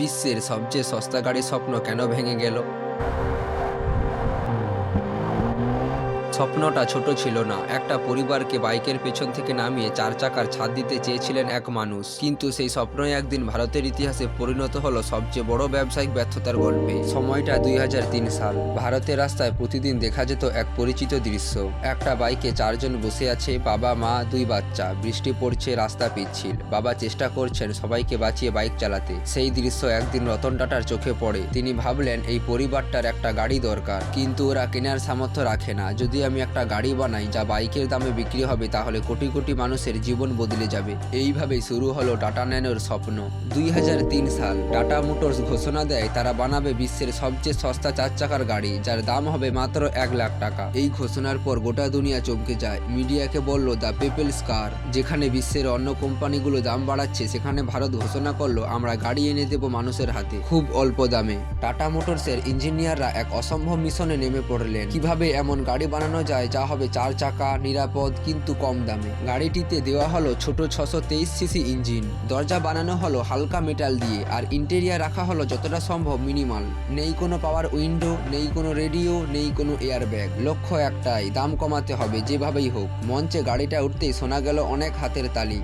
বিশ্বের সবচেয়ে সস্তা গাড়ির স্বপ্ন কেন ভেঙে গেল? স্বপ্নটা ছোট ছিল না। একটা পরিবারকে বাইকের পেছন থেকে নামিয়ে চার চাকার ছাদ দিতে চেয়েছিলেন এক মানুষ। কিন্তু সেই স্বপ্নই একদিন ভারতের ইতিহাসে পরিণত হলো সবচেয়ে বড় ব্যবসায়িক ব্যর্থতার গল্পে। সময়টা দুই হাজার তিন সাল। ভারতের রাস্তায় প্রতিদিন দেখা যেত এক পরিচিত দৃশ্য। একটা বাইকে চারজন বসে আছে, বাবা, মা, দুই বাচ্চা। বৃষ্টি পড়ছে, রাস্তা পিচ্ছিল। বাবা চেষ্টা করছেন সবাইকে বাঁচিয়ে বাইক চালাতে। সেই দৃশ্য একদিন রতন টাটার চোখে পড়ে। তিনি ভাবলেন, এই পরিবারটার একটা গাড়ি দরকার। কিন্তু ওরা কেনার সামর্থ্য রাখে না। যদি আমি একটা গাড়ি বানাই, যা বাইকের দামে বিক্রি হবে, তাহলে কোটি কোটি মানুষের জীবন বদলে যাবে। এইভাবেই শুরু হলো টাটা ন্যানোর স্বপ্ন। দুই হাজার তিন সাল টাটা মোটরস ঘোষণা দেয়, তারা বানাবে বিশ্বের সবচেয়ে সস্তা চার চাকার গাড়ি, যার দাম হবে মাত্র এক লাখ টাকা। এই ঘোষণার পর গোটা দুনিয়া চমকে যায়। মিডিয়াকে বলল, দ্য পিপলস কার যেখানে বিশ্বের অন্য কোম্পানিগুলো দাম বাড়াচ্ছে, সেখানে ভারত ঘোষণা করল, আমরা গাড়ি এনে দেব মানুষের হাতে। খুব অল্প দামে। টাটা মোটরসের ইঞ্জিনিয়াররা এক অসম্ভব মিশনে নেমে পড়লেন। কীভাবে এমন গাড়ি বানানো যায়, যা হবে চার চাকা, নিরাপদ, কিন্তু কম দামে। গাড়িটিতে দেওয়া হলো ছোট ছশো তেইশ সিসি ইঞ্জিন। দরজা বানানো হলো হালকা মেটাল দিয়ে, আর ইন্টেরিয়ার রাখা হলো যতটা সম্ভব মিনিমাল। নেই কোনো পাওয়ার উইন্ডো, নেই কোনো রেডিও, নেই কোনো এয়ার ব্যাগ লক্ষ্য একটাই, দাম কমাতে হবে যেভাবেই হোক। মঞ্চে গাড়িটা উঠতেই শোনা গেল অনেক হাতের তালি।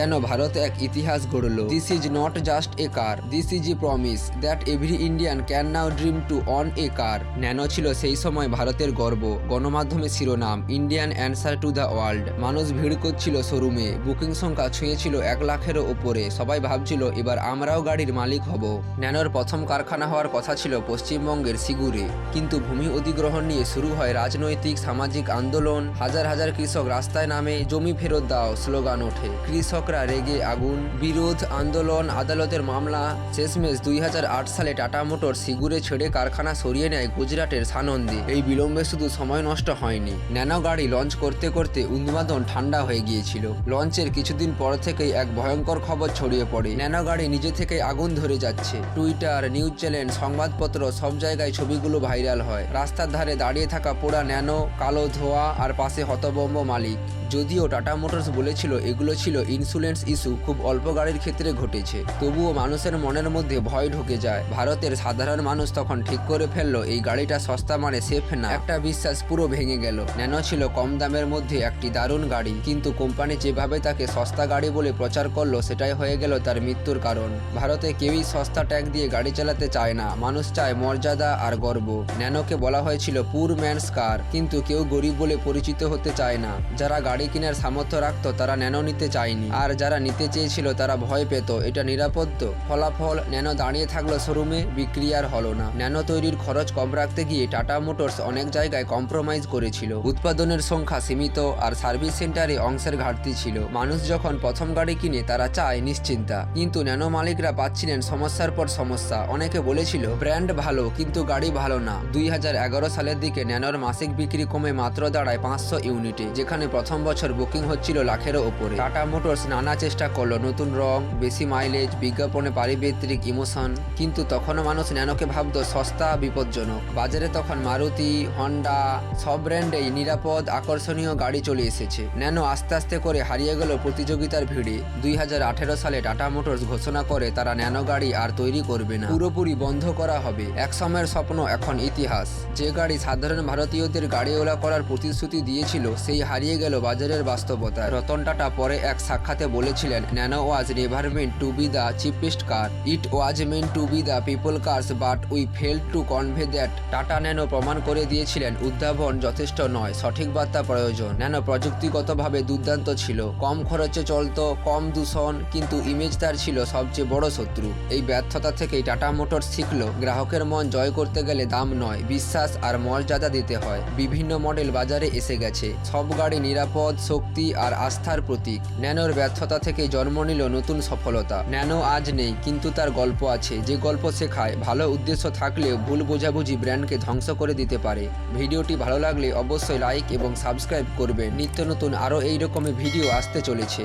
যেন ভারত এক ইতিহাস গড়ল? This is not just a car this is a promise that every Indian can now dream to on a car Nano ছিল সেই সময় ভারতের গর্ব, গণমাধ্যমে শিরোনাম Indian answer to the world মানুষ ভিড় করছিল শোরুমে, বুকিং সংখ্যা ছুঁয়েছিল এক লাখেরও ওপরে। সবাই ভাবছিল, এবার আমরাও গাড়ির মালিক হব। ন্যানোর প্রথম কারখানা হওয়ার কথা ছিল পশ্চিমবঙ্গের সিগুরে। কিন্তু ভূমি অধিগ্রহণ নিয়ে শুরু হয় রাজনৈতিক, সামাজিক আন্দোলন। হাজার হাজার কৃষক রাস্তায় নামে, জমি ফেরত দাও স্লোগান ওঠে। কৃষকরা রেগে আগুন, বিরোধ, আন্দোলন, আদালতের মামলা, শেষমেশ দুই সালে টাটা মোটর সিগুরে ছেড়ে কারখানা সরিয়ে নেয় গুজরাটের সানন্দে। এই বিলম্বে শুধু সময় নষ্ট হয়নি, ন্যানো গাড়ি লঞ্চ করতে করতে উন্মাদন ঠান্ডা হয়ে গিয়েছিল। লঞ্চের কিছুদিন পর থেকেই এক ভয়ঙ্কর খবর ছড়িয়ে পড়ে, ন্যানো গাড়ি নিজে থেকে আগুন ধরে যাচ্ছে। টুইটার, নিউজ চ্যানেল, সংবাদপত্র সব জায়গায় ছবিগুলো ভাইরাল হয়। রাস্তার ধারে দাঁড়িয়ে থাকা পোড়া ন্যানো, কালো ধোয়া আর পাশে হতবম্ব মালিক। যদিও টাটা মোটরস বলেছিল এগুলো ছিল ইন্স্যুরেন্স ইস্যু খুব অল্প গাড়ির ক্ষেত্রে ঘটেছে। তবুও মানুষের মনের মধ্যে ভয় ঢুকে যায়। ভারতের সাধারণ মানুষ তখন ঠিক করে ফেলল, এই গাড়িটা সস্তা মানে সেফ না। একটা বিশ্বাস পুরো ভেঙে গেল। ন্যানো ছিল কম দামের মধ্যে একটি দারুণ গাড়ি, কিন্তু কোম্পানি যেভাবে তাকে সস্তা গাড়ি বলে প্রচার করল, সেটাই হয়ে গেল তার মৃত্যুর কারণ। ভারতে কেউই সস্তা ট্যাগ দিয়ে গাড়ি চালাতে চায় না। মানুষ চায় মর্যাদা আর গর্ব। ন্যানোকে বলা হয়েছিল পুর ম্যানস কার কিন্তু কেউ গরিব বলে পরিচিত হতে চায় না। যারা গাড়ি কেনার সামর্থ্য রাখতো, তারা ন্যানো নিতে চায়নি। আর যারা নিতে চেয়েছিল তারা ভয় পেত। এটা নিরাপদ তো? ফলাফল ন্যানো দাঁড়িয়ে থাকল শোরুমে, বিক্রি আর হলো না। ন্যানো তৈরির খরচ কম রাখতে গিয়ে টাটা মোটরস অনেক জায়গায় কম্প্রোমাইজ করেছিল। উৎপাদনের সংখ্যা সীমিত আর সার্ভিস সেন্টারে অংশের ঘাটতি ছিল। মানুষ যখন প্রথম গাড়ি কিনে, তারা চায় নিশ্চিন্তা। কিন্তু ন্যানো মালিকরা পাচ্ছিলেন সমস্যার পর সমস্যা। অনেকে বলেছিল, ব্র্যান্ড ভালো, কিন্তু গাড়ি ভালো না। দুই হাজার এগারো সালের দিকে ন্যানোর মাসিক বিক্রি কমে মাত্র দাঁড়ায় পাঁচশো ইউনিটে, যেখানে প্রথম বছর বুকিং হচ্ছিল লাখেরও ওপরে টাটা মোটরস নানা চেষ্টা করল, নতুন রং, বেশি মাইলেজ বিজ্ঞাপনে পারিবেত্রিক ইমোশন কিন্তু তখনও মানুষ ন্যানোকে ভাবত সস্তা, বিপজ্জনক। বাজারে তখন মারুতি হন্ডা সব ব্র্যান্ডেই নিরাপদ, আকর্ষণীয় গাড়ি চলে এসেছে। ন্যানো আস্তে আস্তে করে হারিয়ে গেল প্রতিযোগিতার ভিড়ে। দুই হাজার আঠেরো সালে টাটা মোটরস ঘোষণা করে তারা ন্যানো গাড়ি আর তৈরি করবে না। পুরোপুরি বন্ধ করা হবে। এক সময়ের স্বপ্ন, এখন ইতিহাস। যে গাড়ি সাধারণ ভারতীয়দের গাড়িওয়ালা করার প্রতিশ্রুতি দিয়েছিল, সেই হারিয়ে গেল বাজারের বাস্তবতা রতন টাটা পরে এক সাক্ষাতে বলেছিলেন Nano was never meant to be the cheapest car it was meant to be the people cars but we fail to convey that Tata Nano প্রমাণ করে দিয়েছিলেন, উদ্ভাবন যথেষ্ট নয়, সঠিক বার্তা প্রয়োজন। ন্যানো প্রযুক্তিগতভাবে দুর্দান্ত ছিল। কম খরচে চলত, কম দূষণ, কিন্তু ইমেজ তার ছিল সবচেয়ে বড় শত্রু। এই ব্যর্থতা থেকেই টাটা মোটর শিখলো, গ্রাহকের মন জয় করতে গেলে দাম নয়, বিশ্বাস আর মর্যাদা দিতে হয়। বিভিন্ন মডেল বাজারে এসে গেছে। সব গাড়ি নিরাপদ, শক্তি আর আস্থার প্রতীক। ন্যানোর ব্যর্থতা থেকে জন্ম নিল নতুন সফলতা। ন্যানো আজ নেই, কিন্তু তার গল্প আছে। যে গল্প শেখায়, ভালো উদ্দেশ্য থাকলেও ভুল বোঝাবুঝি ব্র্যান্ডকে ধ্বংস করে দিতে পারে। ভিডিওটি ভালো লাগলে অবশ্যই লাইক এবং সাবস্ক্রাইব করবেন নিত্য নতুন আরও এই রকমের ভিডিও আসতে চলেছে।